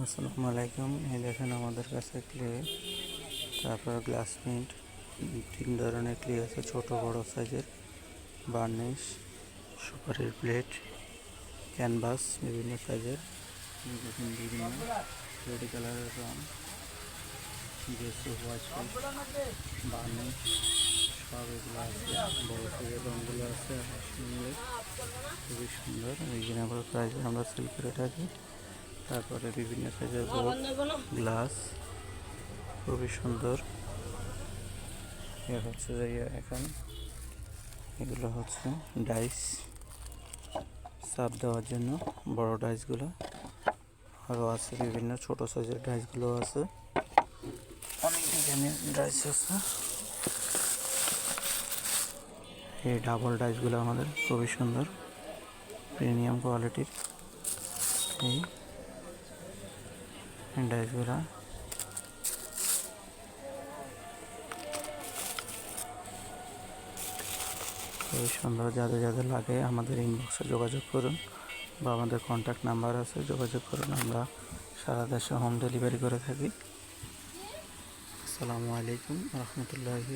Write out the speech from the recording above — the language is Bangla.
আসসালামু আলাইকুম। এই দেখেন আমাদের কাছে ক্লে তারপর গ্লাস প্রিন্ট তিন ধরনের ক্লে আছে, ছোট, বড় সাইজের বার্নিশ সুপারির প্লেট ক্যানভাস বিভিন্ন সাইজের দেখেন বিভিন্ন। রেড কালারের রং। জেসি হোয়াইট বার্নিশ সব এগুলো আছে। বড় সাইজের রঙগুলো আছে খুবই সুন্দর। রিজনেবল প্রাইসে আমরা সেল করে থাকি। তারপরে বিভিন্ন সাইজের বোর্ড গ্লাস খুবই সুন্দর। এ হচ্ছে যে এখন। এগুলো হচ্ছে ডাইস সাপ দেওয়ার জন্য বড় ডাইসগুলো আরও আছে বিভিন্ন ছোট সাইজের ডাইসগুলো আছে। অনেক ডিজাইনের ডাইস আছে। এই ডাবল ডাইসগুলো আমাদের খুবই সুন্দর। প্রিমিয়াম কোয়ালিটির এই ডাইসগুলো খুবই সুন্দর যাদের যাদের লাগে আমাদের ইনবক্সে যোগাযোগ করুন বা আমাদের কন্ট্যাক্ট নাম্বার আছে, যোগাযোগ করুন, আমরা সারা দেশে হোম ডেলিভারি করে থাকি। আসসালামু আলাইকুম, রহমতুল্লাহি